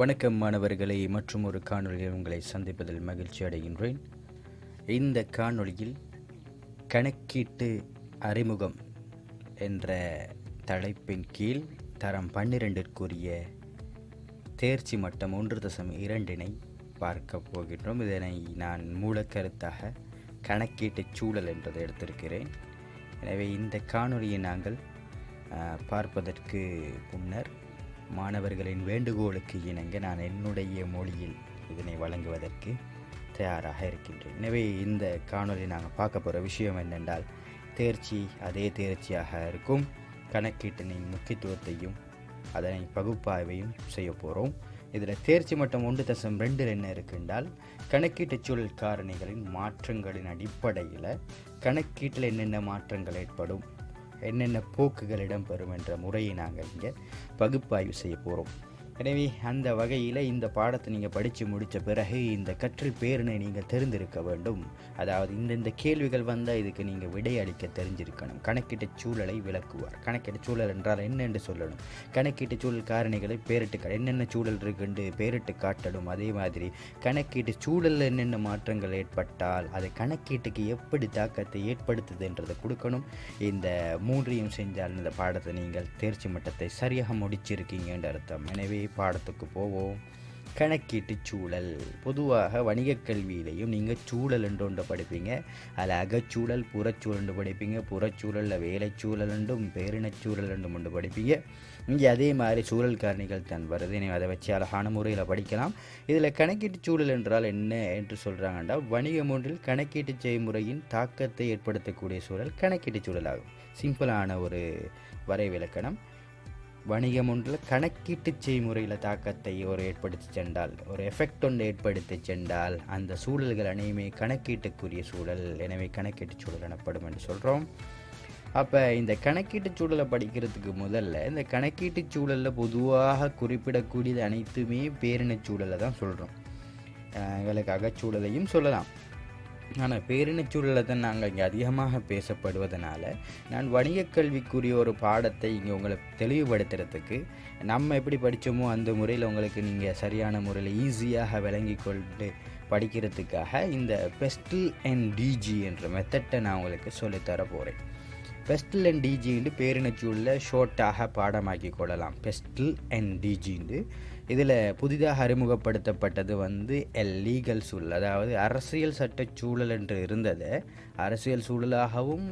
வணக்கம் மாணவர்களை மற்றும் ஒரு காணொலியில் உங்களை சந்திப்பதில் மகிழ்ச்சி அடைகின்றேன். இந்த காணொளியில் கணக்கீட்டு அறிமுகம் என்ற தலைப்பின் கீழ் தரம் பன்னிரெண்டிற்குரிய தேர்ச்சி மட்டம் ஒன்று தசம் இரண்டினை பார்க்க போகின்றோம். இதனை நான் மூலக்கருத்தாக கணக்கீட்டு சூழல் என்றதை எடுத்திருக்கிறேன். எனவே இந்த காணொலியை நாங்கள் பார்ப்பதற்கு முன்னர் மாணவர்களின் வேண்டுகோளுக்கு இணங்க நான் என்னுடைய மொழியில் இதனை வழங்குவதற்கு தயாராக இருக்கின்றேன். எனவே இந்த காணொலி நாங்கள் பார்க்க போகிற விஷயம் என்னென்றால் தேர்ச்சி அதே தேர்ச்சியாக இருக்கும் கணக்கீட்டினின் முக்கியத்துவத்தையும் அதனை பகுப்பாய்வையும் செய்ய போகிறோம். இதில் தேர்ச்சி மட்டம் ஒன்று தசம் ரெண்டில் என்ன இருக்குன்றால் கணக்கீட்டு சூழல் காரணிகளின் மாற்றங்களின் அடிப்படையில் கணக்கீட்டில் என்னென்ன மாற்றங்கள் ஏற்படும் என்னென்ன போக்குகள் இடம்பெறும் என்ற முறையை நாங்கள் இங்கே பகுப்பாய்வு செய்ய போகிறோம் எனவே அந்த வகையில் இந்த பாடத்தை நீங்கள் படித்து முடித்த பிறகு இந்த கற்றல் பேரினை நீங்கள் தெரிந்திருக்க வேண்டும். அதாவது இந்தந்த கேள்விகள் வந்தால் இதுக்கு நீங்கள் விடை அளிக்க தெரிஞ்சிருக்கணும். கணக்கீட்டு சூழலை விளக்குவார். கணக்கீட்டு சூழல் என்றால் என்னென்று சொல்லணும். கணக்கீட்டு சூழல் காரணிகளை பேரிட்டு கா- என்னென்ன சூழல் இருக்குன்னு பேரிட்டு காட்டணும். அதே மாதிரி கணக்கீட்டு சூழலில் என்னென்ன மாற்றங்கள் ஏற்பட்டால் அது கணக்கீட்டுக்கு எப்படி தாக்கத்தை ஏற்படுத்துதுன்றதை கொடுக்கணும். இந்த மூன்றையும் செஞ்சால் இந்த பாடத்தை நீங்கள் தேர்ச்சி மட்டத்தை சரியாக முடிச்சிருக்கீங்கன்ற அர்த்தம். எனவே பாடத்துக்கு போவோம். கணக்கீட்டு சூழல். பொதுவாக வணிகக் கல்வியிலையும் நீங்கள் சூழல் என்று ஒன்று படிப்பீங்க. அதில் அகச்சூழல் புறச்சூழல் என்று படிப்பீங்க. புறச்சூழலில் வேலைச்சூழல் என்றும் பேரினச்சூழல் என்றும் ஒன்று படிப்பீங்க. இங்கே அதே மாதிரி சூழல் காரணிகள் தான் வருது. எனவே அதை வச்சு அழகான முறையில் படிக்கலாம். இதில் கணக்கீட்டு சூழல் என்றால் என்ன என்று சொல்கிறாங்கன்னா வணிகம் ஒன்றில் கணக்கீட்டு செய்முறையின் தாக்கத்தை ஏற்படுத்தக்கூடிய சூழல் கணக்கீட்டு சூழலாகும். சிம்பிளான ஒரு வரைவிலக்கணம். வணிகம் ஒன்றில் கணக்கீட்டு செய்முறையில் தாக்கத்தை ஒரு ஏற்படுத்தி சென்றால் ஒரு எஃபெக்ட் ஒன்று ஏற்படுத்தி சென்றால் அந்த சூழல்கள் அனையுமே கணக்கீட்டுக்குரிய சூழல் எனவே கணக்கீட்டு சூழல் எனப்படும் என்று சொல்கிறோம் அப்போ இந்த கணக்கீட்டு சூழலை படிக்கிறதுக்கு முதல்ல இந்த கணக்கீட்டு சூழலில் பொதுவாக குறிப்பிடக்கூடியது அனைத்துமே பேரினச் சூழலை தான் சொல்கிறோம் எங்களுக்கு அகச்சூழலையும் சொல்லலாம். ஆனால் பேரினச்சூழலை தான் நாங்கள் இங்கே அதிகமாக பேசப்படுவதனால நான் வணிகக் கல்விக்குரிய ஒரு பாடத்தை இங்கே உங்களை தெளிவுபடுத்துறதுக்கு நம்ம எப்படி படித்தோமோ அந்த முறையில் உங்களுக்கு நீங்கள் சரியான முறையில் ஈஸியாக விளங்கி கொண்டு படிக்கிறதுக்காக இந்த பெஸ்டில் அண்ட் டிஜி என்ற மெத்தட்டை நான் உங்களுக்கு சொல்லித்தர போகிறேன் பெஸ்டில் அண்ட் டிஜின்னு பேரினச்சூழலில் ஷோர்ட்டாக பாடமாக்கி கொள்ளலாம். பெஸ்டில் அண்ட் டிஜின்னு இதில் புதிதாக அறிமுகப்படுத்தப்பட்டது வந்து எல் லீகல் சூழல் அதாவது அரசியல் சட்ட சூழல் என்று இருந்ததை. அரசியல் சூழலாகவும்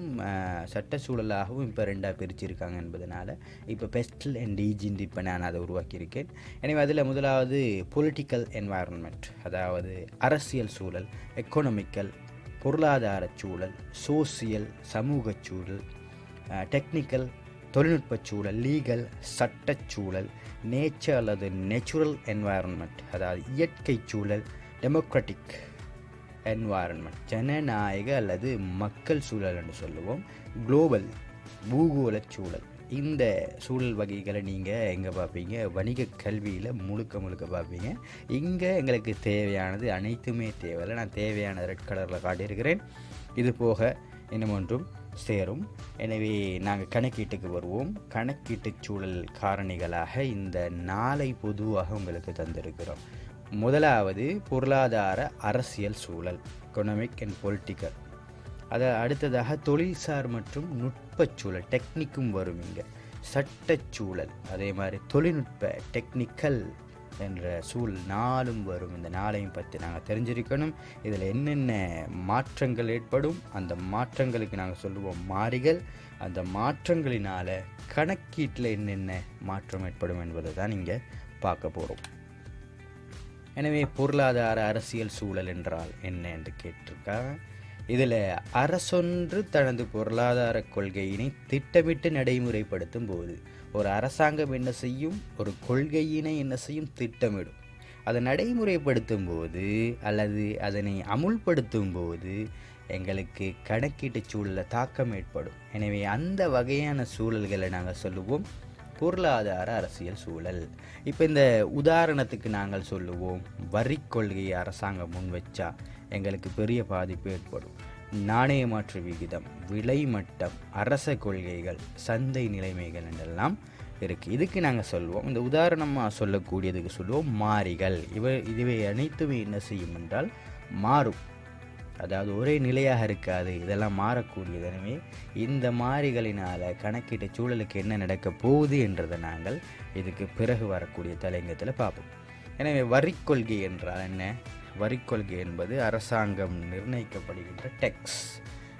சட்ட சூழலாகவும் இப்போ ரெண்டாக பிரிச்சிருக்காங்க என்பதனால் இப்போ பெஸ்டல் அண்ட் ஈஜின் இப்போ நான் அதை உருவாக்கியிருக்கேன். எனவே அதில் முதலாவது பொலிட்டிக்கல் என்வாயர்மெண்ட் அதாவது அரசியல் சூழல் எக்கனாமிக்கல் பொருளாதார சூழல் சோசியல் சமூக சூழல் டெக்னிக்கல் தொழில்நுட்பச் சூழல் லீகல் சட்டச்சூழல் நேச்சர் அல்லது நேச்சுரல் என்வாயர்மெண்ட் அதாவது இயற்கை சூழல் டெமோக்ராட்டிக் என்வாயர்மெண்ட் ஜனநாயக அல்லது மக்கள் சூழல் என்று சொல்லுவோம். குளோபல் பூகோள சூழல். இந்த சூழல் வகைகளை நீங்கள் எங்கே பார்ப்பீங்க? வணிக கல்வியில் முழுக்க முழுக்க பார்ப்பீங்க. இங்கே எங்களுக்கு தேவையானது அனைத்துமே தேவையில்லை நான் தேவையான ரெட் கலரில் காட்டியிருக்கிறேன். இது போக இன்னும் ஒன்றும். சேரும். எனவே நாங்கள் கணக்கீட்டுக்கு வருவோம். கணக்கீட்டு சூழல் காரணிகளாக இந்த நாளை பொதுவாக உங்களுக்கு தந்திருக்கிறோம். முதலாவது பொருளாதார அரசியல் சூழல் எக்கனாமிக் அண்ட் பொலிட்டிக்கல் அதை அடுத்ததாக தொழில்சார் மற்றும் நுட்பச் சூழல் டெக்னிக்கும் வரும் இங்கே. சட்டச்சூழல் அதே மாதிரி தொழில்நுட்ப டெக்னிக்கல் என்ற சூழ் நாளும் வரும். இந்த நாளையும் பற்றி நாங்கள் தெரிஞ்சிருக்கணும். இதில் என்னென்ன மாற்றங்கள் ஏற்படும் அந்த மாற்றங்களுக்கு நாங்கள் சொல்லுவோம் மாறிகள். அந்த மாற்றங்களினால் கணக்கீட்டில் என்னென்ன மாற்றம் ஏற்படும் என்பதை தான் இங்கே பார்க்க போகிறோம். எனவே பொருளாதார அரசியல் சூழல் என்றால் என்ன என்று கேட்டிருக்காங்க இதில் அரசொன்று தனது பொருளாதார கொள்கையினை திட்டமிட்டு நடைமுறைப்படுத்தும் போது ஒரு அரசாங்கம் என்ன செய்யும்? ஒரு கொள்கையினை என்ன செய்யும்? திட்டமிடும். அதை நடைமுறைப்படுத்தும் போது அல்லது அதனை அமுல்படுத்தும் போது எங்களுக்கு கணக்கீட்டு சூழலில் தாக்கம் ஏற்படும். எனவே அந்த வகையான சூழல்களை நாங்கள் சொல்லுவோம். பொருளாதார அரசியல் சூழல். இப்போ இந்த உதாரணத்துக்கு நாங்கள் சொல்லுவோம். வரி கொள்கையை அரசாங்கம் முன் வச்சா எங்களுக்கு பெரிய பாதிப்பு ஏற்படும். நாணய மாற்று விகிதம் விலை மட்டம் அரச கொள்கைகள் சந்தை நிலைமைகள் என்றெல்லாம் இருக்குது இதுக்கு நாங்கள் சொல்வோம் இந்த உதாரணமாக சொல்லக்கூடியதுக்கு சொல்லுவோம் மாறிகள். இவை இதுவை அனைத்துமே என்ன செய்யும் என்றால் மாறும். அதாவது ஒரே நிலையாக இருக்காது. இதெல்லாம் மாறக்கூடியது. எனவே இந்த மாறிகளினால் கணக்கீட்டு சூழலுக்கு என்ன நடக்க போகுது என்றதை நாங்கள் இதுக்கு பிறகு வரக்கூடிய தலைங்கத்தில் பார்ப்போம். எனவே வரிக்கொள்கை என்றால் என்ன? வரிக்கொள்கை என்பது அரசாங்கம் நிர்ணயிக்கப்படுகின்ற டெக்ஸ்.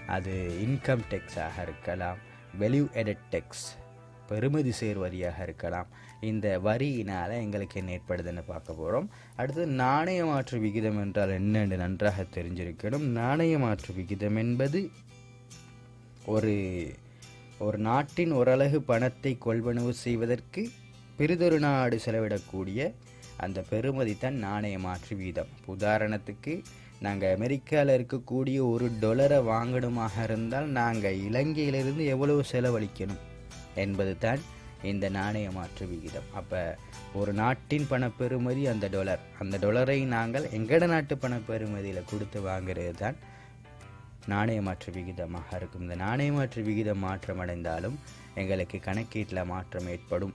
அது இன்கம் டெக்ஸாக இருக்கலாம் வெல்யூ எடட் டெக்ஸ் பெறுமதி சேர் வரியாக இருக்கலாம். இந்த வரியினால் எங்களுக்கு என்ன ஏற்படுதுன்னு பார்க்க போகிறோம் அடுத்து நாணய மாற்று விகிதம் என்றால் என்னென்று நன்றாக தெரிஞ்சிருக்கணும். நாணய மாற்று விகிதம் என்பது ஒரு ஒரு நாட்டின் ஓரலகு பணத்தை கொள்வனவு செய்வதற்கு பெரிதொரு நாடு செலவிடக்கூடிய அந்த பெறுமதி தான் நாணய மாற்று வீதம். உதாரணத்துக்கு நாங்கள் அமெரிக்காவில் இருக்கக்கூடிய ஒரு டொலரை வாங்கணுமாக இருந்தால் நாங்கள் இலங்கையிலிருந்து எவ்வளவு செலவழிக்கணும் என்பது தான் இந்த நாணய மாற்று விகிதம். அப்போ ஒரு நாட்டின் பணப்பெறுமதி அந்த டொலர். அந்த டொலரை நாங்கள் எங்கட நாட்டு பணப்பெறுமதியில் கொடுத்து வாங்குறது தான் நாணய மாற்று விகிதமாக இருக்கும். இந்த நாணய மாற்று விகிதம் மாற்றம் அடைந்தாலும் எங்களுக்கு கணக்கீட்டில் மாற்றம் ஏற்படும்.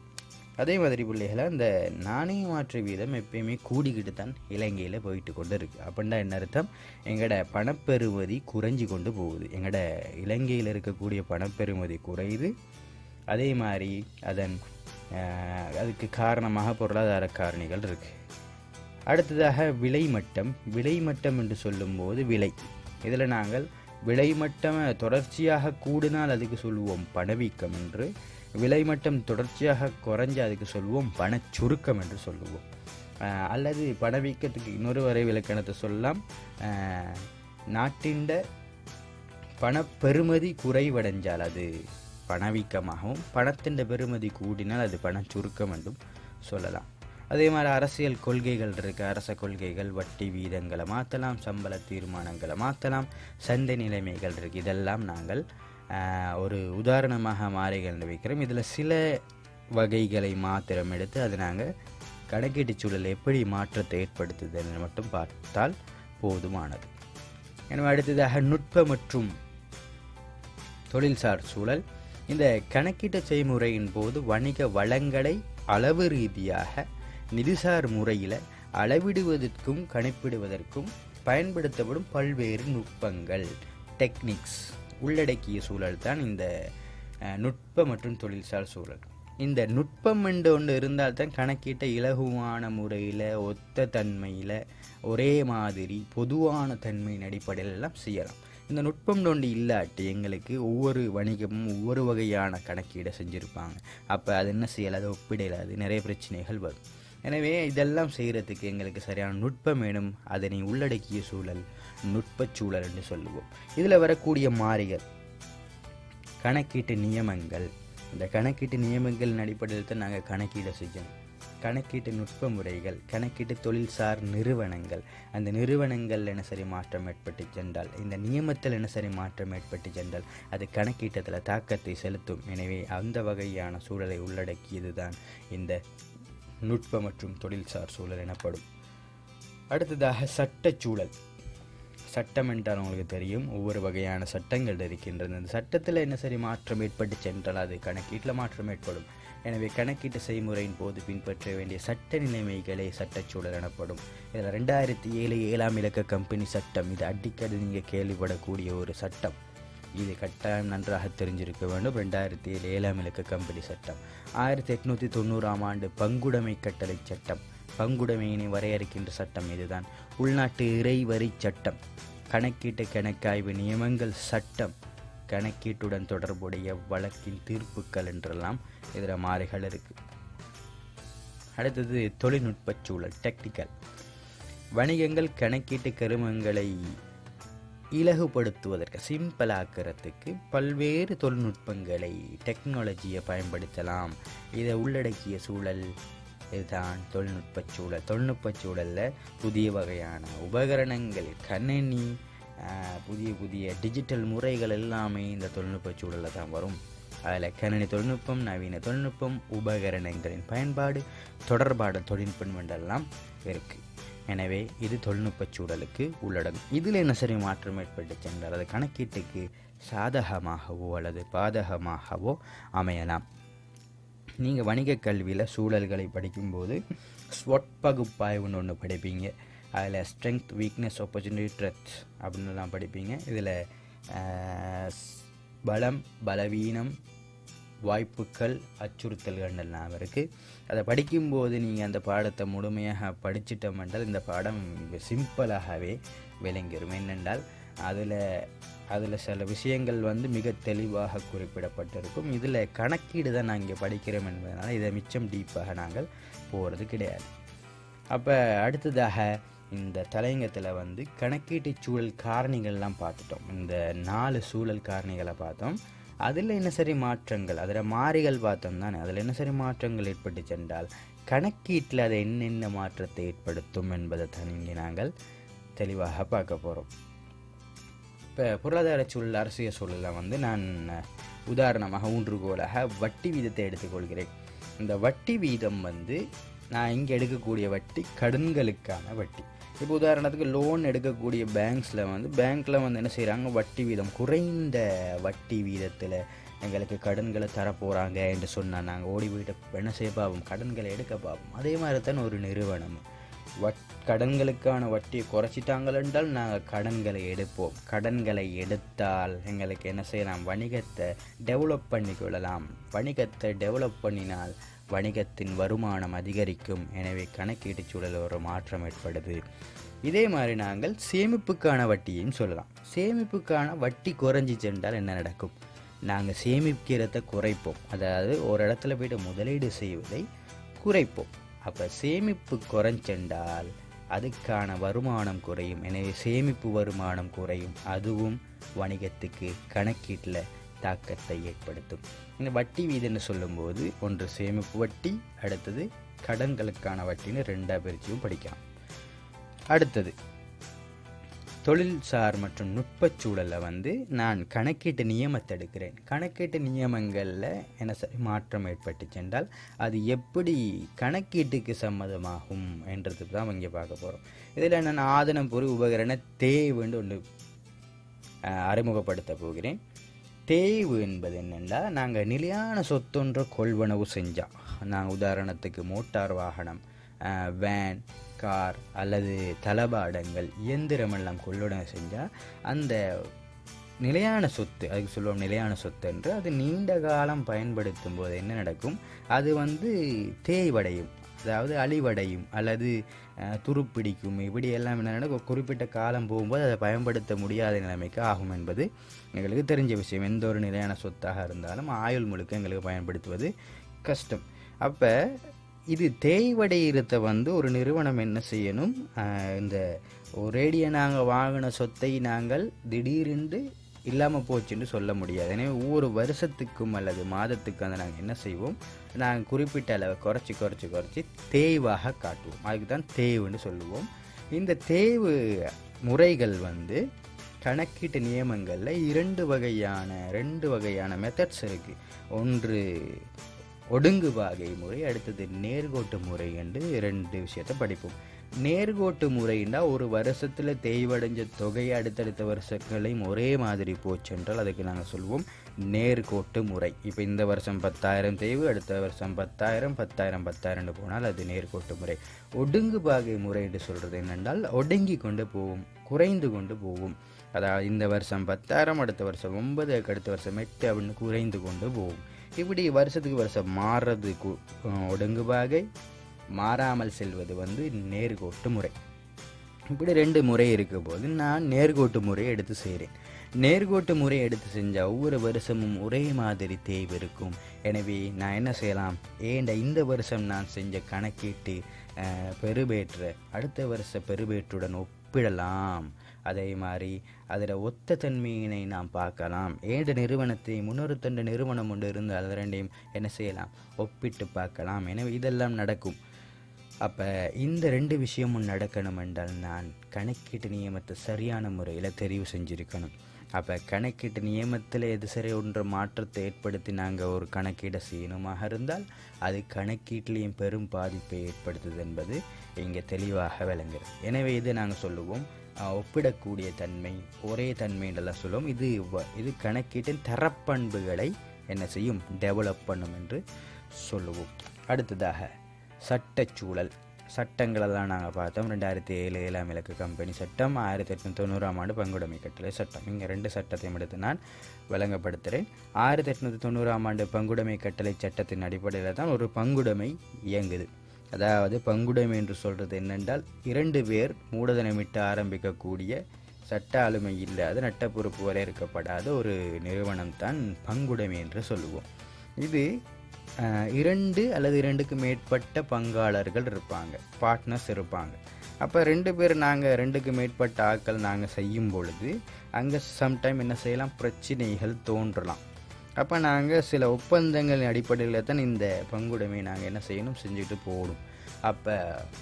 அதே மாதிரி பிள்ளைகளை அந்த நாணய மாற்று வீதம் எப்பயுமே கூடிக்கிட்டு தான் இலங்கையில் போயிட்டு கொண்டு இருக்குது அப்படின்னா என்ன அர்த்தம்? எங்களோட பணப்பெறுமதி குறைஞ்சி கொண்டு போகுது. எங்களோட இலங்கையில் இருக்கக்கூடிய பணப்பெறுமதி குறையுது. அதே மாதிரி அதன் அதுக்கு காரணமாக பொருளாதார காரணிகள் இருக்குது அடுத்ததாக விலை மட்டம். விலை மட்டம் என்று சொல்லும்போது விலை. இதில் நாங்கள் விலை மட்டம் தொடர்ச்சியாக கூடினால் அதுக்கு சொல்லுவோம் பணவீக்கம் என்று. விலை மட்டம் தொடர்ச்சியாக குறைஞ்ச அதுக்கு சொல்லுவோம் பணச்சுருக்கம் என்று சொல்லுவோம். அல்லது பணவீக்கத்துக்கு இன்னொரு வரை விளக்கணத்தை சொல்லலாம். நாட்டின் பணப்பெறுமதி குறைவடைஞ்சால் அது பணவீக்கமாகவும் பணத்தின் பெறுமதி கூடினால் அது பணச்சுருக்கம் என்றும் சொல்லலாம். அதே மாதிரி அரசியல் கொள்கைகள் இருக்குது அரச கொள்கைகள் வட்டி வீதங்களை மாற்றலாம் சம்பள தீர்மானங்களை மாற்றலாம் சந்தை நிலைமைகள் இருக்குது இதெல்லாம் நாங்கள் ஒரு உதாரணமாக மாறிகள் வைக்கிறோம். இதில் சில வகைகளை மாத்திரம் எடுத்து அதை நாங்கள் கணக்கீட்டு சூழல் எப்படி மாற்றத்தை ஏற்படுத்துதுன்னு மட்டும் பார்த்தால் போதுமானது. எனவே அடுத்ததாக நுட்ப மற்றும் தொழில்சார் சூழல். இந்த கணக்கீட்டு செய்முறையின் போது வணிக வளங்களை அளவு ரீதியாக நிதிசார் முறையில் அளவிடுவதற்கும் கணிப்பிடுவதற்கும் பயன்படுத்தப்படும் பல்வேறு நுட்பங்கள் டெக்னிக்ஸ். உள்ளடக்கிய சூழல் தான் இந்த நுட்ப மற்றும் தொழில்சார் சூழல். இந்த நுட்பம் என்று ஒன்று இருந்தால் தான் கணக்கிட்ட இலகுவான முறையில் ஒத்த தன்மையில் ஒரே மாதிரி பொதுவான தன்மையின் அடிப்படையில் எல்லாம் செய்யலாம். இந்த நுட்பம் ஒன்று இல்லாட்டி எங்களுக்கு ஒவ்வொரு வணிகமும் ஒவ்வொரு வகையான கணக்கீடை செஞ்சுருப்பாங்க. அப்போ அது என்ன செய்யலை? அதை ஒப்பிடலாது நிறைய பிரச்சனைகள் வரும். எனவே இதெல்லாம் செய்கிறதுக்கு எங்களுக்கு சரியான நுட்பம் வேணும். அதனை உள்ளடக்கிய சூழல் நுட்பச் சூழல் என்று சொல்லுவோம். இதில் வரக்கூடிய மாறிகள் கணக்கீட்டு நியமங்கள். இந்த கணக்கீட்டு நியமங்களின் அடிப்படையில் தான் நாங்கள் கணக்கீடை செய்யணும். கணக்கீட்டு நுட்ப முறைகள் கணக்கீட்டு தொழில்சார் நிறுவனங்கள். அந்த நிறுவனங்கள் என்ன சரி மாற்றம் ஏற்பட்டு சென்றால் இந்த நியமத்தில் என்ன சரி மாற்றம் ஏற்பட்டு சென்றால் அது கணக்கீட்டத்தில் தாக்கத்தை செலுத்தும். எனவே அந்த வகையான சூழலை உள்ளடக்கியது தான் இந்த நுட்ப மற்றும் தொழில்சார் சூழல் எனப்படும். அடுத்ததாக சட்டச் சூழல் சட்டம் என்றால் உங்களுக்கு தெரியும். ஒவ்வொரு வகையான சட்டங்கள் இருக்கின்றன. இந்த சட்டத்தில் என்ன சரி மாற்றம் ஏற்பட்டு சென்றால் அது கணக்கீட்டில் மாற்றம் ஏற்படும். எனவே கணக்கீட்டு செய்முறையின் போது பின்பற்ற வேண்டிய சட்ட நிலைமைகளே சட்டச்சூழல் எனப்படும். இதில் ரெண்டாயிரத்தி ஏழு ஏழாம் இலக்க கம்பெனி சட்டம். இது அடிக்கடி நீங்கள் கேள்விப்படக்கூடிய ஒரு சட்டம். இது கட்டாயம் நன்றாக தெரிஞ்சிருக்க வேண்டும். ரெண்டாயிரத்தி ஏழு ஏழாம் இலக்க கம்பெனி சட்டம். ஆயிரத்தி எட்நூற்றி தொண்ணூறாம் ஆண்டு பங்குடைமை கட்டளை சட்டம். பங்குடைமையினை வரையறுக்கின்ற சட்டம் இதுதான். உள்நாட்டு இறைவரி சட்டம். கணக்கீட்டு கணக்காய்வு நியமங்கள் சட்டம். கணக்கீட்டுடன் தொடர்புடைய வழக்கின் தீர்ப்புக்கள் என்றெல்லாம் இதில் மாறுகள் இருக்குது அடுத்தது தொழில்நுட்ப சூழல் டெக்னிக்கல் வணிகங்கள் கணக்கீட்டு கருமங்களை இலகுபடுத்துவதற்கு சிம்பிளாக்கிறதுக்கு பல்வேறு தொழில்நுட்பங்களை டெக்னாலஜியை பயன்படுத்தலாம். இதை உள்ளடக்கிய சூழல் இதுதான் தொழில்நுட்ப சூழல். தொழில்நுட்ப சூழலில் புதிய வகையான உபகரணங்கள் கணினி புதிய புதிய டிஜிட்டல் முறைகள் எல்லாமே இந்த தொழில்நுட்பச் சூழலில் தான் வரும். அதில் கணினி தொழில்நுட்பம் நவீன தொழில்நுட்பம் உபகரணங்களின் பயன்பாடு தொடர்பாட தொழில்நுட்பம் என்றெல்லாம் இருக்குது எனவே இது தொழில்நுட்பச் சூழலுக்கு உள்ளடங்கும் இதில் என்ன சரி மாற்றம் ஏற்பட்டு சென்றால் அது கணக்கீட்டுக்கு சாதகமாகவோ அல்லது பாதகமாகவோ அமையலாம். நீங்கள் வணிக கல்வியில் சூழல்களை படிக்கும்போது ஸ்வட் பகுப்பாய்வுன்னு ஒன்று படிப்பீங்க. அதில் ஸ்ட்ரென்த் வீக்னஸ் ஆப்பர்ச்சுனிட்டி ட்ரெத் அப்படின்னுலாம் படிப்பீங்க. இதில் பலம் பலவீனம் வாய்ப்புகள் அச்சுறுத்தல்கள் எல்லாம் இருக்குது அதை படிக்கும்போது நீங்கள் அந்த பாடத்தை முழுமையாக படிச்சிட்டோம் என்றால் இந்த பாடம் சிம்பிளாகவே விளங்கிடும் என்னென்றால் அதில் அதில் சில விஷயங்கள் வந்து மிக தெளிவாக குறிப்பிடப்பட்டிருக்கும். இதில் கணக்கீடு தான் நான் இங்கே படிக்கிறோம் என்பதனால் இதை மிச்சம் டீப்பாக நாங்கள் போகிறது கிடையாது. அப்போ அடுத்ததாக இந்த தலையங்கத்தில் வந்து கணக்கீட்டு சூழல் காரணிகள்லாம் பார்த்துட்டோம். இந்த நாலு சூழல் காரணிகளை பார்த்தோம். அதில் என்ன சரி மாற்றங்கள்? அதில் மாறிகள் பார்த்தோம் தானே. அதில் என்ன சரி மாற்றங்கள் ஏற்பட்டு சென்றால் கணக்கீட்டில் அது என்னென்ன மாற்றத்தை ஏற்படுத்தும் என்பதை தான் இங்கே நாங்கள் தெளிவாக பார்க்க போகிறோம் இப்போ பொருளாதார சூழல் அரசியல் சூழலில் வந்து நான் உதாரணமாக ஊன்றுகோலாக வட்டி வீதத்தை எடுத்துக்கொள்கிறேன். இந்த வட்டி வீதம் வந்து நான் இங்கே எடுக்கக்கூடிய வட்டி கடன்களுக்கான வட்டி. இப்போ உதாரணத்துக்கு லோன் எடுக்கக்கூடிய பேங்க்ஸில் வந்து பேங்க்கில் வந்து என்ன செய்கிறாங்க வட்டி வீதம் குறைந்த வட்டி வீதத்தில் எங்களுக்கு கடன்களை தரப்போகிறாங்க என்று சொன்னால் நாங்கள் ஓடி போயிட்டு என்ன செய்ய பார்ப்போம் கடன்களை எடுக்க பார்ப்போம் அதே மாதிரி தான் ஒரு நிறுவனம் வட் கடன்களுக்கான வட்டியை குறைச்சிட்டாங்கள் என்றால் நாங்கள் கடன்களை எடுப்போம். கடன்களை எடுத்தால் எங்களுக்கு என்ன செய்யலாம்? வணிகத்தை டெவலப் பண்ணிக்கொள்ளலாம் வணிகத்தை டெவலப் பண்ணினால் வணிகத்தின் வருமானம் அதிகரிக்கும். எனவே கணக்கீட்டு சூழல் ஒரு மாற்றம் ஏற்படுது. இதே மாதிரி நாங்கள் சேமிப்புக்கான வட்டியையும் சொல்லலாம். சேமிப்புக்கான வட்டி குறைஞ்சி சென்றால் என்ன நடக்கும்? நாங்கள் சேமிக்கிறத குறைப்போம். அதாவது ஒரு இடத்துல போய்ட்டு முதலீடு செய்வதை குறைப்போம். அப்போ சேமிப்பு குறைஞ்சென்றால் அதுக்கான வருமானம் குறையும். எனவே சேமிப்பு வருமானம் குறையும். அதுவும் வணிகத்துக்கு கணக்கீட்டில் தாக்கத்தை ஏற்படுத்தும். இந்த வட்டி வீதம்னு சொல்லும்போது ஒன்று சேமிப்பு வட்டி அடுத்தது கடன்களுக்கான வட்டின்னு ரெண்டாக பிரிச்சியும் படிக்கலாம். அடுத்தது தொழில்சார் மற்றும் நுட்பச் சூழலை வந்து நான் கணக்கீட்டு நியமத்தை எடுக்கிறேன் கணக்கீட்டு நியமங்களில் என்ன சரி மாற்றம் ஏற்பட்டு சென்றால் அது எப்படி கணக்கீட்டுக்கு சம்மதமாகும் என்றதுக்கு தான் இங்கே பார்க்க போகிறோம் இதில் நான் ஆதனம் பொறி உபகரண தேவைன்னு ஒன்று அறிமுகப்படுத்த போகிறேன். தேய்வு என்பது என்னென்னா நாங்கள் நிலையான சொத்தொன்ற கொள்வனவு செஞ்சால் நாங்கள் உதாரணத்துக்கு மோட்டார் வாகனம் வேன் கார் அல்லது தளபாடங்கள் இயந்திரமெல்லாம் கொள்ளுடன் செஞ்சால் அந்த நிலையான சொத்து அதுக்கு சொல்லுவோம் நிலையான சொத்து என்று அது நீண்ட காலம் பயன்படுத்தும் போது என்ன நடக்கும்? அது வந்து தேய்வடையும். அதாவது அழிவடையும் அல்லது துருப்பிடிக்கும். இப்படி எல்லாம் என்ன நடக்கும்? குறிப்பிட்ட காலம் போகும்போது அதை பயன்படுத்த முடியாத நிலைமைக்கு ஆகும் என்பது எங்களுக்கு தெரிஞ்ச விஷயம். எந்த ஒரு நிலையான சொத்தாக இருந்தாலும் ஆயுள் முழுக்க எங்களுக்கு பயன்படுத்துவது கஷ்டம். அப்போ இது தேய்வடைகிறத வந்து ஒரு நிறுவனம் என்ன செய்யணும்? இந்த ஒரேடியை நாங்கள் வாங்கின சொத்தை நாங்கள் திடீரென்று இல்லாமல் போச்சுன்னு சொல்ல முடியாது. எனவே ஒவ்வொரு வருஷத்துக்கும் அல்லது மாதத்துக்கும் அதை நாங்கள் என்ன செய்வோம்? நாங்கள் குறிப்பிட்ட அளவை குறைச்சி குறைச்சி குறைச்சி தேய்வாக காட்டுவோம். அதுக்கு தான் தேய்வுன்னு சொல்லுவோம். இந்த தேய்வு முறைகள் வந்து கணக்கீட்டு நியமங்களில் இரண்டு வகையான ரெண்டு வகையான மெத்தட்ஸ் இருக்குது ஒன்று ஒடுங்கு வாகை முறை அடுத்தது நேர்கோட்டு முறை என்று ரெண்டு விஷயத்தை படிப்போம். நேர்கோட்டு முறைன்னா ஒரு வருஷத்தில் தேய்வடைஞ்ச தொகை அடுத்தடுத்த வருஷங்களையும் ஒரே மாதிரி போச்சென்றால் அதுக்கு நாங்கள் சொல்லுவோம் நேர்கோட்டு முறை. இப்போ இந்த வருஷம் பத்தாயிரம் தேய்வு அடுத்த வருஷம் பத்தாயிரம் பத்தாயிரம் பத்தாயிரம்னு போனால் அது நேர்கோட்டு முறை. ஒடுங்கு பாகை முறை என்று சொல்கிறது என்னென்றால் ஒடுங்கி கொண்டு போவோம் குறைந்து கொண்டு போவோம். அதாவது இந்த வருஷம் பத்தாயிரம் அடுத்த வருஷம் ஒன்பது அடுத்த வருஷம் எட்டு அப்படின்னு குறைந்து கொண்டு போவோம். இப்படி வருஷத்துக்கு வருஷம் மாறுறது ஒடுங்கு பாகை மாறாமல் செல்வது வந்து நேர்கோட்டு முறை. இப்படி ரெண்டு முறை இருக்க போது நான் நேர்கோட்டு முறையை எடுத்து செய்கிறேன் நேர்கோட்டு முறை எடுத்து செஞ்சால் ஒவ்வொரு வருஷமும் ஒரே மாதிரி தேய்வு இருக்கும். எனவே நான் என்ன செய்யலாம்? ஏண்ட இந்த வருஷம் நான் செஞ்ச கணக்கீட்டு பெருபேற்ற அடுத்த வருஷ பெருபேற்றுடன் ஒப்பிடலாம். அதே மாதிரி அதில் ஒத்த தன்மையினை நாம் பார்க்கலாம். ஏண்ட நிறுவனத்தை முன்னொரு தண்டு நிறுவனம் ஒன்று இருந்து அது ரெண்டையும் என்ன செய்யலாம்? ஒப்பிட்டு பார்க்கலாம். எனவே இதெல்லாம் நடக்கும். அப்போ இந்த ரெண்டு விஷயமும் நடக்கணும் என்றால் நான் கணக்கீட்டு நியமத்தை சரியான முறையில் தெரிவு செஞ்சுருக்கணும். அப்போ கணக்கீட்டு நியமத்தில் எது சரி ஒன்ற மாற்றத்தை ஏற்படுத்தி நாங்கள் ஒரு கணக்கீடை செய்யணுமாக இருந்தால் அது கணக்கீட்டிலையும் பெரும் பாதிப்பை ஏற்படுத்துது என்பது இங்கே தெளிவாக விளங்குகிறது. எனவே இது நாங்கள் சொல்லுவோம். ஒப்பிடக்கூடிய தன்மை ஒரே தன்மைன்றெல்லாம் சொல்லுவோம் இது இது கணக்கீட்டின் தரப்பண்புகளை என்ன செய்யும்? டெவலப் பண்ணும் என்று சொல்லுவோம். அடுத்ததாக சட்டச்சூழல். சட்டங்களெல்லாம் நாங்கள் பார்த்தோம். ரெண்டாயிரத்தி ஏழு ஏழாம் இலக்கு கம்பெனி சட்டம் ஆயிரத்தி எட்நூற்றி தொண்ணூறாம் ஆண்டு பங்குடைமை கட்டளை சட்டம். இங்கே ரெண்டு சட்டத்தையும் எடுத்து நான் விளங்கப்படுத்துகிறேன் ஆயிரத்தி எட்நூற்றி தொண்ணூறாம் ஆண்டு பங்குடைமை கட்டளை சட்டத்தின் அடிப்படையில் தான் ஒரு பங்குடைமை இயங்குது. அதாவது பங்குடைமை என்று சொல்கிறது என்னென்றால் இரண்டு பேர் மூடதனமிட்டு ஆரம்பிக்கக்கூடிய சட்ட ஆளுமை இல்லாத நட்ட வரையறுக்கப்படாத ஒரு நிறுவனம் தான் பங்குடைமை என்று சொல்லுவோம். இது இரண்டு அல்லது இரண்டுக்கு மேற்பட்ட பங்காளர்கள் இருப்பாங்க பார்ட்னர்ஸ் இருப்பாங்க. அப்போ ரெண்டு பேர் நாங்கள் ரெண்டுக்கு மேற்பட்ட ஆட்கள் நாங்கள் செய்யும் பொழுது அங்கே சம்டைம் என்ன செய்யலாம்? பிரச்சனைகள் தோன்றலாம். அப்போ நாங்கள் சில ஒப்பந்தங்களின் அடிப்படையில் தான் இந்த பங்குடைமை நாங்கள் என்ன செய்யணும் செஞ்சுட்டு போகணும். அப்போ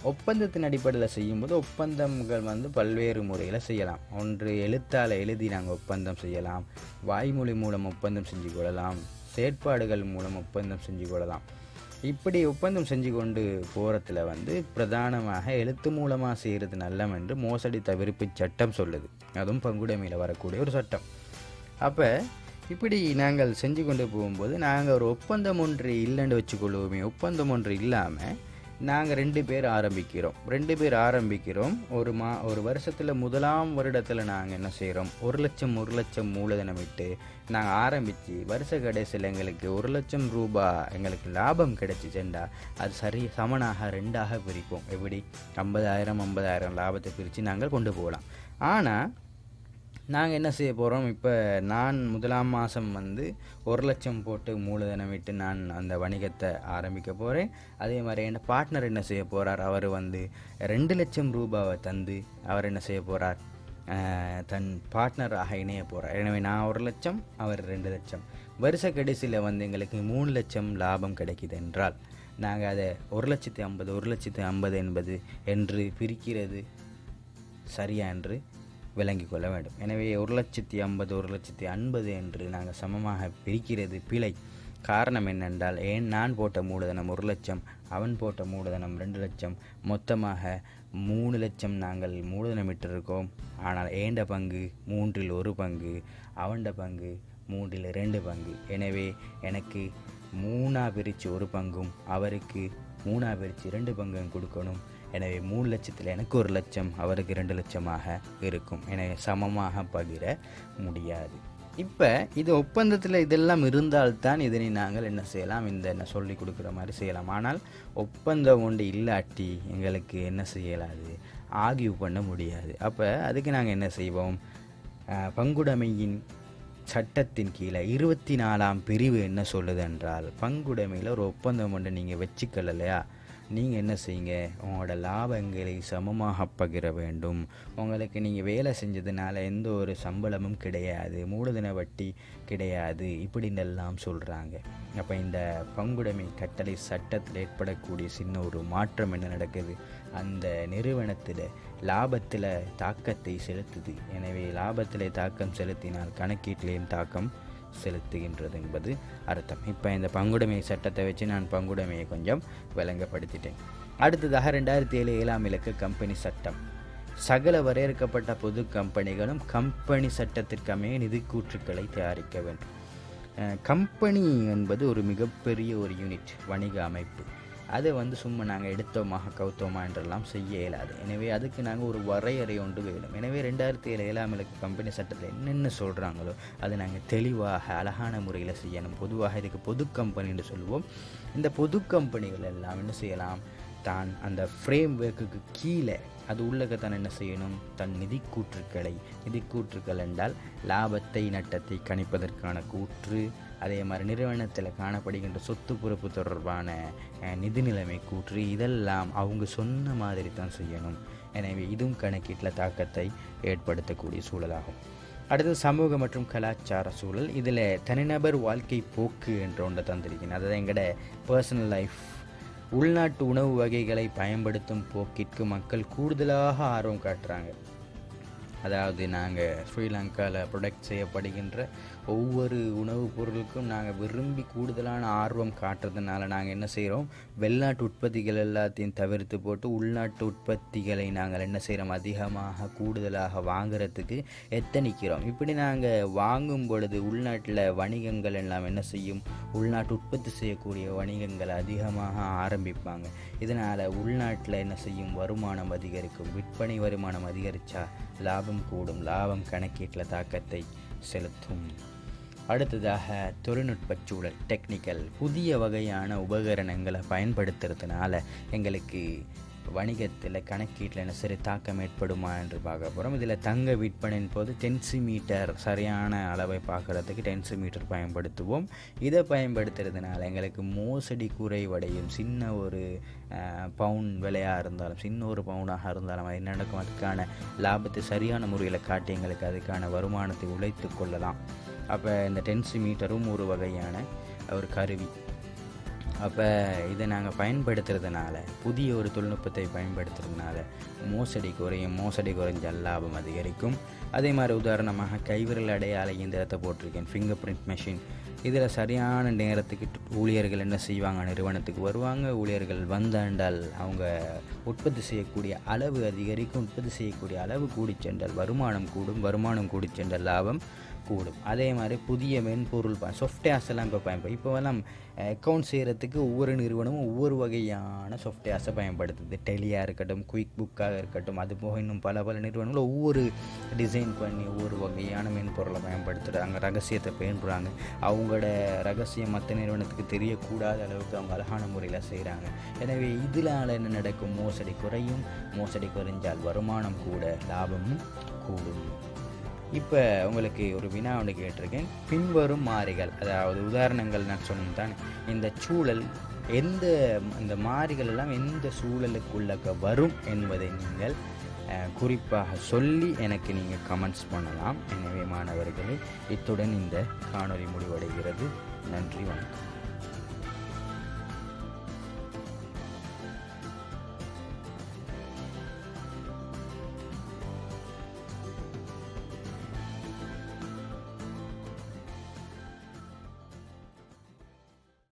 ஒப்பந்தத்தின் அடிப்படையில் செய்யும்போது ஒப்பந்தங்கள் வந்து பல்வேறு முறையில் செய்யலாம். ஒன்று எழுத்தால் எழுதி நாங்கள் ஒப்பந்தம் செய்யலாம். வாய்மொழி மூலம் ஒப்பந்தம் செஞ்சு கொள்ளலாம். செயற்பாடுகள் மூலம் ஒப்பந்தம் செஞ்சு கொள்ளலாம். இப்படி ஒப்பந்தம் செஞ்சு கொண்டு போகிறதுல வந்து பிரதானமாக எழுத்து மூலமாக செய்கிறது நல்லம் என்று மோசடி தவிர்ப்பு சட்டம் சொல்லுது. அதுவும் பங்குடைமையில் வரக்கூடிய ஒரு சட்டம். அப்போ இப்படி நாங்கள் செஞ்சு கொண்டு போகும்போது நாங்கள் ஒரு ஒப்பந்தம் ஒன்று இல்லைன்னு வச்சுக்கொள்வோமே ஒப்பந்தம் ஒன்று இல்லாமல் நாங்கள் ரெண்டு பேர் ஆரம்பிக்கிறோம். ரெண்டு பேர் ஆரம்பிக்கிறோம். ஒரு மா ஒரு வருஷத்தில் முதலாம் வருடத்தில் நாங்கள் என்ன செய்கிறோம் ஒரு லட்சம் ஒரு லட்சம் மூலதனம் இட்டு நாங்கள் ஆரம்பித்து வருஷ கடைசியில் எங்களுக்கு ஒரு லட்சம் ரூபாய் எங்களுக்கு லாபம் கிடைச்சிச்சுண்டா அது சரி சமனாக ரெண்டாக பிரிப்போம். எப்படி? ஐம்பதாயிரம் ஐம்பதாயிரம் லாபத்தை பிரித்து நாங்கள் கொண்டு போகலாம். ஆனால் நாங்கள் என்ன செய்ய போகிறோம் இப்போ நான் முதலாம் மாதம் வந்து ஒரு லட்சம் போட்டு மூலதனம் விட்டு நான் அந்த வணிகத்தை ஆரம்பிக்க போகிறேன் அதே மாதிரி என் பார்ட்னர் என்ன செய்ய போகிறார் அவர் வந்து ரெண்டு லட்சம் ரூபாவை தந்து அவர் என்ன செய்ய போகிறார் தன் பார்ட்னராக இணைய போகிறார் எனவே நான் ஒரு லட்சம் அவர் ரெண்டு லட்சம். வருஷ கடைசியில் வந்து எங்களுக்கு மூணு லட்சம் லாபம் கிடைக்குது என்றால் நாங்கள் அதை ஒரு லட்சத்து ஐம்பது ஒரு லட்சத்து ஐம்பது என்பது என்று பிரிக்கிறது சரியா என்று விளங்கிக் கொள்ள வேண்டும். எனவே ஒரு லட்சத்தி ஐம்பது ஒரு லட்சத்தி ஐம்பது என்று நாங்கள் சமமாக பிரிக்கிறது. பிழை காரணம் என்னென்றால் ஏன் நான் போட்ட மூலதனம் ஒரு லட்சம் அவன் போட்ட மூலதனம் ரெண்டு லட்சம் மொத்தமாக மூணு லட்சம் நாங்கள் மூலதனமிட்டிருக்கோம். ஆனால் ஏண்ட பங்கு? மூன்றில் ஒரு பங்கு அவன்ட பங்கு மூன்றில் ரெண்டு பங்கு. எனவே எனக்கு மூணா பிரித்து ஒரு பங்கும் அவருக்கு மூணா பிரித்து ரெண்டு பங்கும் கொடுக்கணும். எனவே மூணு லட்சத்தில் எனக்கு ஒரு லட்சம் அவருக்கு ரெண்டு லட்சமாக இருக்கும். எனவே சமமாக பகிர முடியாது. இப்போ இது ஒப்பந்தத்தில் இதெல்லாம் இருந்தால்தான் இதனை நாங்கள் என்ன செய்யலாம்? இந்த என்ன சொல்லி கொடுக்குற மாதிரி செய்யலாம். ஆனால் ஒப்பந்தம் ஒன்று இல்லாட்டி எங்களுக்கு என்ன செய்யலாது? ஆகிவு பண்ண முடியாது. அப்போ அதுக்கு நாங்கள் என்ன செய்வோம்? பங்குடைமையின் சட்டத்தின் கீழே இருபத்தி நாலாம் பிரிவு என்ன சொல்லுது என்றால் பங்குடைமையில் ஒரு ஒப்பந்தம் ஒன்று நீங்கள் வச்சுக்கலையா நீங்கள் என்ன செய்யுங்க? உங்களோட லாபங்களை சமமாக பகிர வேண்டும். உங்களுக்கு நீங்கள் வேலை செஞ்சதுனால எந்த ஒரு சம்பளமும் கிடையாது. மூலதன வட்டி கிடையாது. இப்படின்னு எல்லாம் சொல்கிறாங்க அப்போ இந்த பங்குடைமை கட்டளை சட்டத்தில் ஏற்படக்கூடிய சின்ன ஒரு மாற்றம் என்ன நடக்குது? அந்த நிறுவனத்தில் லாபத்தில் தாக்கத்தை செலுத்துது. எனவே லாபத்தில் தாக்கம் செலுத்தினால் கணக்கீட்டிலேயும் தாக்கம் செலுத்துகின்றது என்பது அர்த்தம். இப்போ இந்த பங்குடைமை சட்டத்தை வச்சு நான் பங்குடைமையை கொஞ்சம் விளங்கப்படுத்திட்டேன். அடுத்ததாக ரெண்டாயிரத்தி ஏழு ஏழாம் இலக்கு கம்பெனி சட்டம். சகல வரையறுக்கப்பட்ட பொது கம்பெனிகளும் கம்பெனி சட்டத்திற்கமைய நிதிக்கூற்றுக்களை தயாரிக்க வேண்டும். கம்பெனி என்பது ஒரு மிகப்பெரிய ஒரு யூனிட் வணிக அமைப்பு. அதை வந்து சும்மா நாங்கள் எடுத்தோமாக கவுத்தோமா என்றெல்லாம் செய்ய இயலாது. எனவே அதுக்கு நாங்கள் ஒரு வரையறை ஒன்று வேணும் எனவே ரெண்டாயிரத்தி ஏழு ஏழாம் இலக்கு கம்பெனி சட்டத்தில் என்னென்ன சொல்கிறாங்களோ அதை நாங்கள் தெளிவாக அழகான முறையில் செய்யணும். பொதுவாக இதுக்கு பொது கம்பெனின்னு சொல்லுவோம். இந்த பொது கம்பெனிகள் எல்லாம் என்ன செய்யலாம்? தான் அந்த ஃப்ரேம் ஒர்க்குக்கு கீழே அது உள்ளகத்தான் என்ன செய்யணும்? தன் நிதி கூற்றுக்களை நிதி கூற்றுக்கள் என்றால் லாபத்தை நட்டத்தை கணிப்பதற்கான கூற்று அதே மாதிரி நிறுவனத்தில் காணப்படுகின்ற சொத்து பொறுப்பு தொடர்பான நிதி நிலைமை கூற்று இதெல்லாம் அவங்க சொன்ன மாதிரி தான் செய்யணும். எனவே இதுவும் கணக்கீட்டில் தாக்கத்தை ஏற்படுத்தக்கூடிய சூழலாகும். அடுத்து சமூக மற்றும் கலாச்சார சூழல். இதில் தனிநபர் வாழ்க்கை போக்கு என்ற ஒன்றை தந்திருக்கேன் அதாவது எங்களோட பர்சனல் லைஃப் உள்நாட்டு உணவு வகைகளை பயன்படுத்தும் போக்கிற்கு மக்கள் கூடுதலாக ஆர்வம் காட்டுறாங்க. அதாவது நாங்கள் ஸ்ரீலங்காவில் ப்ரொடக்ட் செய்யப்படுகின்ற ஒவ்வொரு உணவுப் பொருளுக்கும் நாங்கள் விரும்பி கூடுதலான ஆர்வம் காட்டுறதுனால நாங்கள் என்ன செய்கிறோம் வெளிநாட்டு உற்பத்திகள் எல்லாத்தையும் தவிர்த்து போட்டு உள்நாட்டு உற்பத்திகளை நாங்கள் என்ன செய்கிறோம் அதிகமாக கூடுதலாக வாங்குறதுக்கு எத்தனிக்கிறோம்? இப்படி நாங்கள் வாங்கும் பொழுது உள்நாட்டில் வணிகங்கள் எல்லாம் என்ன செய்யும்? உள்நாட்டு உற்பத்தி செய்யக்கூடிய வணிகங்கள் அதிகமாக ஆரம்பிப்பாங்க. இதனால் உள்நாட்டில் என்ன செய்யும்? வருமானம் அதிகரிக்கும். விற்பனை வருமானம் அதிகரித்தா லாபம் கூடும். லாபம் கணக்கீட்டில் தாக்கத்தை செலுத்தும். அடுத்ததாக தொழில்நுட்பச் சூழல் டெக்னிக்கல் புதிய வகையான உபகரணங்களை பயன்படுத்துறதுனால எங்களுக்கு வணிகத்தில் கணக்கீட்டில் என்ன சரி தாக்கம் ஏற்படுமா என்று பார்க்க போகிறோம் இதில் தங்க விற்பனையின் போது டென்சிமீட்டர் சரியான அளவை பார்க்குறதுக்கு டென்சிமீட்டர் பயன்படுத்துவோம். இதை பயன்படுத்துறதுனால எங்களுக்கு மோசடி குறைவடையும். சின்ன ஒரு பவுன் விலையாக இருந்தாலும் சின்ன ஒரு பவுனாக இருந்தாலும் அது நடக்கும்? அதுக்கான லாபத்தை சரியான முறையில் காட்டி எங்களுக்கு அதுக்கான வருமானத்தை உழைத்து கொள்ளலாம். அப்போ இந்த டென்சிமீட்டரும் ஒரு வகையான ஒரு கருவி. அப்போ இதை நாங்கள் பயன்படுத்துறதுனால புதிய ஒரு தொழில்நுட்பத்தை பயன்படுத்துறதுனால மோசடி குறையும் மோசடி குறைஞ்ச லாபம் அதிகரிக்கும். அதே மாதிரி உதாரணமாக கைவிரல் அடையாள இயந்திரத்தை போட்டிருக்கேன் ஃபிங்கர் பிரிண்ட் மெஷின் இதில் சரியான நேரத்துக்கு ஊழியர்கள் என்ன செய்வாங்க? நிறுவனத்துக்கு வருவாங்க ஊழியர்கள் வந்தாண்டால் அவங்க உற்பத்தி செய்யக்கூடிய அளவு அதிகரிக்கும் உற்பத்தி செய்யக்கூடிய அளவு கூடி சென்றால் வருமானம் கூடும் வருமானம் கூடி சென்றால் லாபம். கூடும். அதே மாதிரி புதிய மென்பொருள் ப சாஃப்ட்வேர்ஸ் எல்லாம் இப்போ பயன்படும் இப்போ எல்லாம் அக்கௌண்ட் செய்கிறதுக்கு ஒவ்வொரு நிறுவனமும் ஒவ்வொரு வகையான சாஃப்ட்வேர்ஸை பயன்படுத்துது. டெலியாக இருக்கட்டும் குயிக் புக்காக இருக்கட்டும் அது போக இன்னும் பல பல நிறுவனங்களும் ஒவ்வொரு டிசைன் பண்ணி ஒவ்வொரு வகையான மென்பொருளை பயன்படுத்துகிறாங்க ரகசியத்தை பயன்படுறாங்க அவங்களோட ரகசியம் மற்ற நிறுவனத்துக்கு தெரியக்கூடாத அளவுக்கு அவங்க அழகான முறையில் செய்கிறாங்க எனவே இதனால் என்ன நடக்கும்? மோசடி குறையும். மோசடி குறைஞ்சால் வருமானம் கூட லாபமும் கூடும். இப்போ உங்களுக்கு ஒரு வினா ஒன்று கேட்டிருக்கேன். பின்வரும் மாறிகள் அதாவது உதாரணங்கள் நான் சொன்னேன் தான். இந்த சூழல் எந்த இந்த மாறிகள் எல்லாம் எந்த சூழலுக்குள்ளக்க வரும் என்பதை நீங்கள் குறிப்பாக சொல்லி எனக்கு நீங்கள் கமெண்ட்ஸ் பண்ணலாம். எனவே மாணவர்களே இத்துடன் இந்த காணொலி முடிவடைகிறது. நன்றி வணக்கம்.